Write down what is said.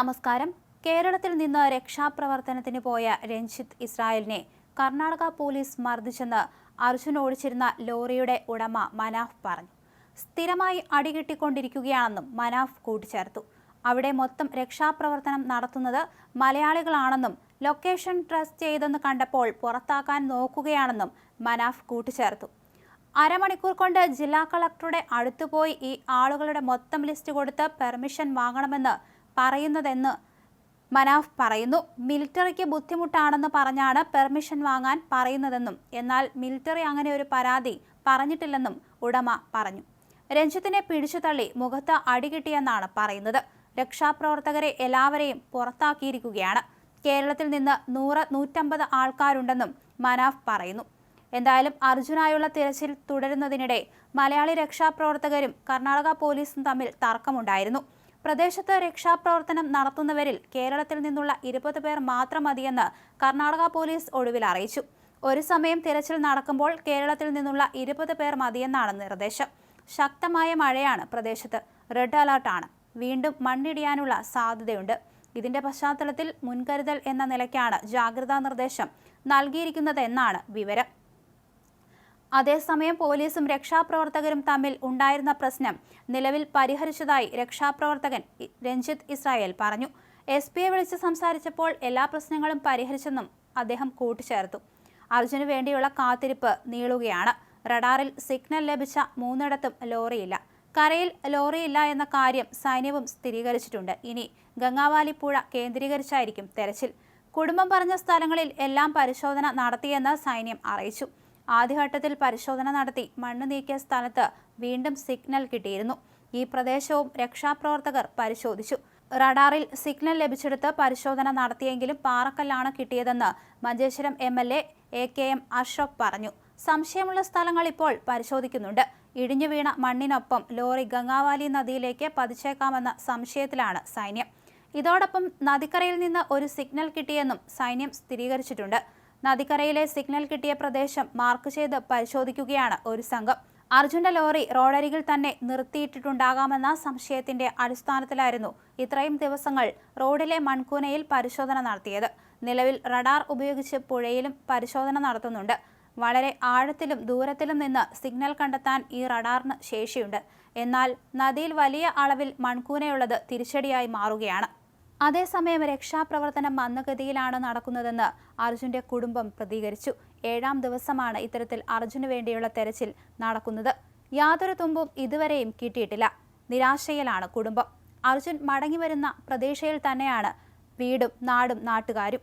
നമസ്കാരം. കേരളത്തിൽ നിന്ന് രക്ഷാപ്രവർത്തനത്തിന് പോയ രഞ്ജിത്ത് ഇസ്രായേലിനെ കർണാടക പോലീസ് മർദ്ദിച്ചെന്ന് അർജുൻ ഓടിച്ചിരുന്ന ലോറിയുടെ ഉടമ മനാഫ് പറഞ്ഞു. സ്ഥിരമായി അടികിട്ടിക്കൊണ്ടിരിക്കുകയാണെന്നും മനാഫ് കൂട്ടിച്ചേർത്തു. അവിടെ മൊത്തം രക്ഷാപ്രവർത്തനം നടത്തുന്നത് മലയാളികളാണെന്നും ലൊക്കേഷൻ ട്രസ്റ്റ് ചെയ്തെന്ന് കണ്ടപ്പോൾ പുറത്താക്കാൻ നോക്കുകയാണെന്നും മനാഫ് കൂട്ടിച്ചേർത്തു. അരമണിക്കൂർ കൊണ്ട് ജില്ലാ കളക്ടറുടെ അടുത്തുപോയി ഈ ആളുകളുടെ മൊത്തം ലിസ്റ്റ് കൊടുത്ത് പെർമിഷൻ വാങ്ങണമെന്ന് പറയുന്നതെന്ന് മനാഫ് പറയുന്നു. മിലിറ്ററിക്ക് ബുദ്ധിമുട്ടാണെന്ന് പറഞ്ഞാണ് പെർമിഷൻ വാങ്ങാൻ പറയുന്നതെന്നും എന്നാൽ മിലിറ്ററി അങ്ങനെ ഒരു പരാതി പറഞ്ഞിട്ടില്ലെന്നും ഉടമ പറഞ്ഞു. രഞ്ജിത്തിനെ പിടിച്ചു തള്ളി മുഖത്ത് അടികിട്ടിയെന്നാണ് പറയുന്നത്. രക്ഷാപ്രവർത്തകരെ എല്ലാവരെയും പുറത്താക്കിയിരിക്കുകയാണ്. കേരളത്തിൽ നിന്ന് നൂറ് നൂറ്റമ്പത് ആൾക്കാരുണ്ടെന്നും മനാഫ് പറയുന്നു. എന്തായാലും അർജുനായുള്ള തിരച്ചിൽ തുടരുന്നതിനിടെ മലയാളി രക്ഷാപ്രവർത്തകരും കർണാടക പോലീസും തമ്മിൽ തർക്കമുണ്ടായിരുന്നു. പ്രദേശത്ത് രക്ഷാപ്രവർത്തനം നടത്തുന്നവരിൽ കേരളത്തിൽ നിന്നുള്ള ഇരുപത് പേർ മാത്രം മതിയെന്ന് കർണാടക പോലീസ് ഒടുവിൽ അറിയിച്ചു. ഒരു സമയം തിരച്ചിൽ നടക്കുമ്പോൾ കേരളത്തിൽ നിന്നുള്ള ഇരുപത് പേർ മതിയെന്നാണ് നിർദ്ദേശം. ശക്തമായ മഴയാണ് പ്രദേശത്ത്. റെഡ് അലർട്ടാണ്. വീണ്ടും മണ്ണിടിയാനുള്ള സാധ്യതയുണ്ട്. ഇതിന്റെ പശ്ചാത്തലത്തിൽ മുൻകരുതൽ എന്ന നിലയ്ക്കാണ് ജാഗ്രതാ നിർദ്ദേശം നൽകിയിരിക്കുന്നതെന്നാണ് വിവരം. അതേസമയം പോലീസും രക്ഷാപ്രവർത്തകരും തമ്മിൽ ഉണ്ടായിരുന്ന പ്രശ്നം നിലവിൽ പരിഹരിച്ചതായി രക്ഷാപ്രവർത്തകൻ രഞ്ജിത്ത് ഇസ്രായേൽ പറഞ്ഞു. എസ് പിയെ വിളിച്ച് സംസാരിച്ചപ്പോൾ എല്ലാ പ്രശ്നങ്ങളും പരിഹരിച്ചെന്നും അദ്ദേഹം കൂട്ടിച്ചേർത്തു. അർജുന് വേണ്ടിയുള്ള കാത്തിരിപ്പ് നീളുകയാണ്. റഡാറിൽ സിഗ്നൽ ലഭിച്ച മൂന്നിടത്തും ലോറിയില്ല. കരയിൽ ലോറിയില്ല എന്ന കാര്യം സൈന്യവും സ്ഥിരീകരിച്ചിട്ടുണ്ട്. ഇനി ഗംഗാവാലി പുഴ കേന്ദ്രീകരിച്ചായിരിക്കും തെരച്ചിൽ. കുടുംബം പറഞ്ഞ സ്ഥലങ്ങളിൽ എല്ലാം പരിശോധന നടത്തിയെന്ന് സൈന്യം അറിയിച്ചു. ആദ്യഘട്ടത്തിൽ പരിശോധന നടത്തി മണ്ണ് നീക്കിയ സ്ഥലത്ത് വീണ്ടും സിഗ്നൽ കിട്ടിയിരുന്നു. ഈ പ്രദേശവും രക്ഷാപ്രവർത്തകർ പരിശോധിച്ചു. റഡാറിൽ സിഗ്നൽ ലഭിച്ചെടുത്ത് പരിശോധന നടത്തിയെങ്കിലും പാറക്കല്ലാണ് കിട്ടിയതെന്ന് Manjeshwaram M L A A K M Ashraf പറഞ്ഞു. സംശയമുള്ള സ്ഥലങ്ങൾ ഇപ്പോൾ പരിശോധിക്കുന്നുണ്ട്. ഇടിഞ്ഞു വീണ മണ്ണിനൊപ്പം ലോറി ഗംഗാവാലി നദിയിലേക്ക് പതിച്ചേക്കാമെന്ന സംശയത്തിലാണ് സൈന്യം. ഇതോടൊപ്പം നദിക്കരയിൽ നിന്ന് ഒരു സിഗ്നൽ കിട്ടിയെന്നും സൈന്യം സ്ഥിരീകരിച്ചിട്ടുണ്ട്. നദിക്കരയിലെ സിഗ്നൽ കിട്ടിയ പ്രദേശം മാർക്ക് ചെയ്ത് പരിശോധിക്കുകയാണ് ഒരു സംഘം. അർജുന്റെ ലോറി റോഡരികിൽ തന്നെ നിർത്തിയിട്ടിട്ടുണ്ടാകാമെന്ന സംശയത്തിന്റെ അടിസ്ഥാനത്തിലായിരുന്നു ഇത്രയും ദിവസങ്ങൾ റോഡിലെ മൺകൂനയിൽ പരിശോധന നടത്തിയത്. നിലവിൽ റഡാർ ഉപയോഗിച്ച് പുഴയിലും പരിശോധന നടത്തുന്നുണ്ട്. വളരെ ആഴത്തിലും ദൂരത്തിലും നിന്ന് സിഗ്നൽ കണ്ടെത്താൻ ഈ റഡാറിന് ശേഷിയുണ്ട്. എന്നാൽ നദിയിൽ വലിയ അളവിൽ മൺകൂനയുള്ളത് തിരിച്ചടിയായി മാറുകയാണ്. അതേസമയം രക്ഷാപ്രവർത്തനം മന്ദഗതിയിലാണ് നടക്കുന്നതെന്ന് അർജുന്റെ കുടുംബം പ്രതികരിച്ചു. ഏഴാം ദിവസമാണ് ഇത്തരത്തിൽ അർജുന് വേണ്ടിയുള്ള തെരച്ചിൽ നടക്കുന്നത്. യാതൊരു തുമ്പും ഇതുവരെയും കിട്ടിയിട്ടില്ല. നിരാശയിലാണ് കുടുംബം. അർജുൻ മടങ്ങിവരുന്ന പ്രതീക്ഷയിൽ തന്നെയാണ് വീടും നാടും നാട്ടുകാരും.